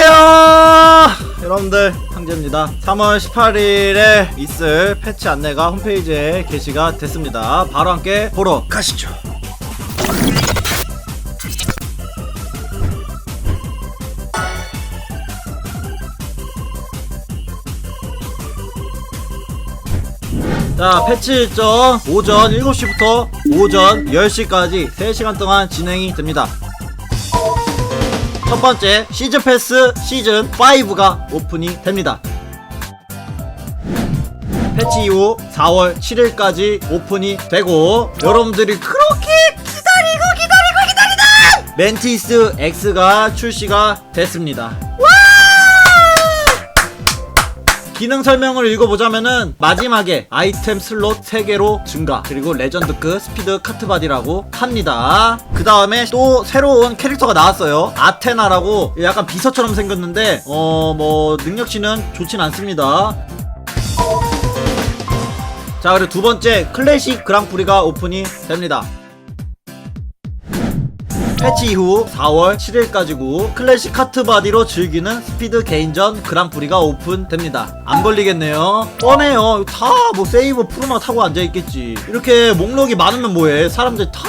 안녕하세요. 여러분들 황제입니다. 3월 18일에 있을 패치 안내가 홈페이지에 게시가 됐습니다. 바로 함께 보러 가시죠. 자 패치 일정 오전 7시부터 오전 10시까지 3시간 동안 진행이 됩니다 첫 번째 시즌 패스 시즌 5가 오픈이 됩니다. 패치 이후 4월 7일까지 오픈이 되고 여러분들이 그렇게 기다리고 기다리고 기다리던 멘티스 X가 출시가 됐습니다. 기능 설명을 읽어보자면은 마지막에 아이템 슬롯 3개로 증가 그리고 레전드급 스피드 카트바디라고 합니다. 그 다음에 또 새로운 캐릭터가 나왔어요. 아테나라고 약간 비서처럼 생겼는데 어 뭐 능력치는 좋진 않습니다. 자 그리고 두 번째 클래식 그랑프리가 오픈이 됩니다 패치 이후 4월 7일까지고 클래식 카트 바디로 즐기는 스피드 개인전 그랑프리가 오픈됩니다. 안 걸리겠네요. 뻔해요. 다 뭐 세이버 프로나 타고 앉아있겠지. 이렇게 목록이 많으면 뭐해? 사람들 다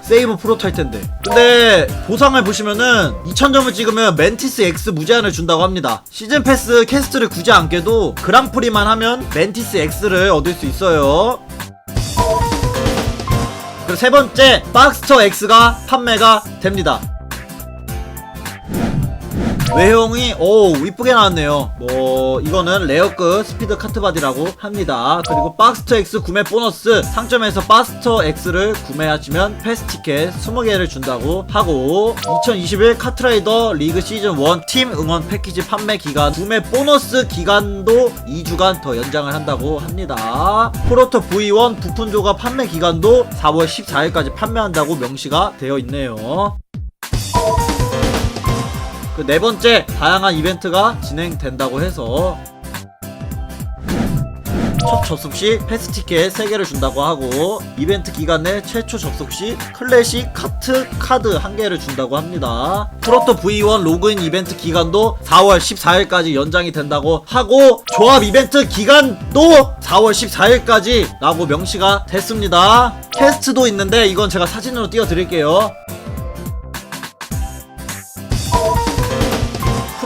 세이버 프로 탈 텐데. 근데 보상을 보시면은 2000점을 찍으면 멘티스 X 무제한을 준다고 합니다. 시즌 패스 캐스트를 굳이 안 깨도 그랑프리만 하면 멘티스 X를 얻을 수 있어요 세 번째 박스터 X가 판매가 됩니다. 외형이 오 이쁘게 나왔네요. 뭐 이거는 레어급 스피드 카트바디라고 합니다. 그리고 박스터 X 구매 보너스 상점에서 박스터 X를 구매하시면 패스티켓 20개를 준다고 하고 2021 카트라이더 리그 시즌 1 팀 응원 패키지 판매 기간 구매 보너스 기간도 2주간 더 연장을 한다고 합니다. 프로토 V1 부품 조각 판매 기간도 4월 14일까지 판매한다고 명시가 되어 있네요. 그 네 번째 다양한 이벤트가 진행된다고 해서 첫 접속 시 패스 티켓 3개를 준다고 하고 이벤트 기간 내 최초 접속 시 클래식 카트 카드 1개를 준다고 합니다. 프로토 V1 로그인 이벤트 기간도 4월 14일까지 연장이 된다고 하고 조합 이벤트 기간도 4월 14일까지 라고 명시가 됐습니다. 캐스트도 있는데 이건 제가 사진으로 띄워드릴게요.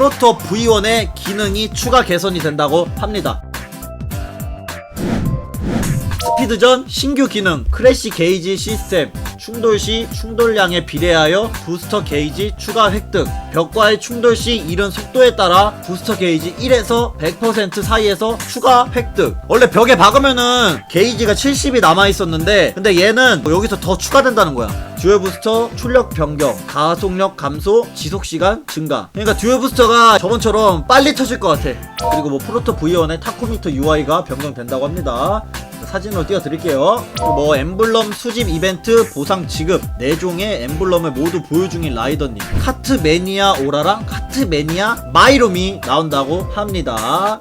프로토 V1의 기능이 추가 개선이 된다고 합니다. 스피드전 신규 기능 크래시 게이지 시스템 충돌 시 충돌량에 비례하여 부스터 게이지 추가 획득. 벽과의 충돌 시 이른 속도에 따라 부스터 게이지 1에서 100% 사이에서 추가 획득. 원래 벽에 박으면은 게이지가 70이 남아있었는데 근데 얘는 뭐 여기서 더 추가된다는 거야. 듀얼 부스터 출력 변경 가속력 감소 지속시간 증가. 그러니까 듀얼 부스터가 저번처럼 빨리 터질 것 같아. 그리고 뭐 프로토 V1의 타코미터 UI가 변경된다고 합니다 사진으로 띄워드릴게요. 뭐 엠블럼 수집 이벤트 보상 지급 4종의 엠블럼을 모두 보유 중인 라이더님 카트 매니아 오라랑 카트 매니아 마이롬이 나온다고 합니다.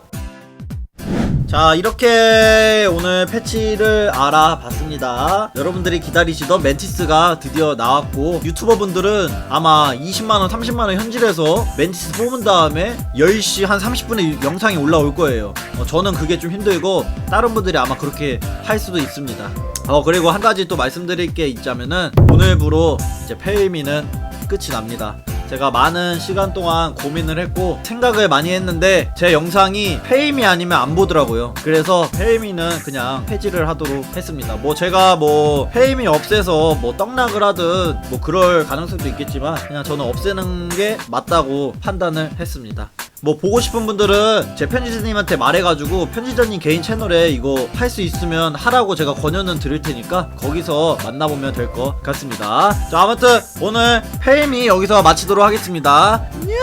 자 이렇게 오늘 패치를 알아봤습니다. 여러분들이 기다리시던 멘티스가 드디어 나왔고 유튜버분들은 아마 20만원 30만원 현질해서 멘티스 뽑은 다음에 10시 한 30분에 영상이 올라올 거예요. 어, 저는 그게 좀 힘들고 다른 분들이 아마 그렇게 할 수도 있습니다. 어 그리고 한 가지 또 말씀드릴 게 있자면은 오늘부로 이제 페이미는 끝이 납니다 제가 많은 시간 동안 고민을 했고 생각을 많이 했는데 제 영상이 페임이 아니면 안 보더라고요. 그래서 페임이는 그냥 폐지를 하도록 했습니다. 뭐 제가 뭐 페임이 없애서 뭐 떡락을 하든 뭐 그럴 가능성도 있겠지만 그냥 저는 없애는 게 맞다고 판단을 했습니다. 뭐 보고 싶은 분들은 제 편집자님한테 말해가지고 편집자님 개인 채널에 이거 할수 있으면 하라고 제가 권유는 드릴 테니까 거기서 만나보면 될 것 같습니다. 자 아무튼 오늘 페임이 여기서 마치도록 하겠습니다. 안녕.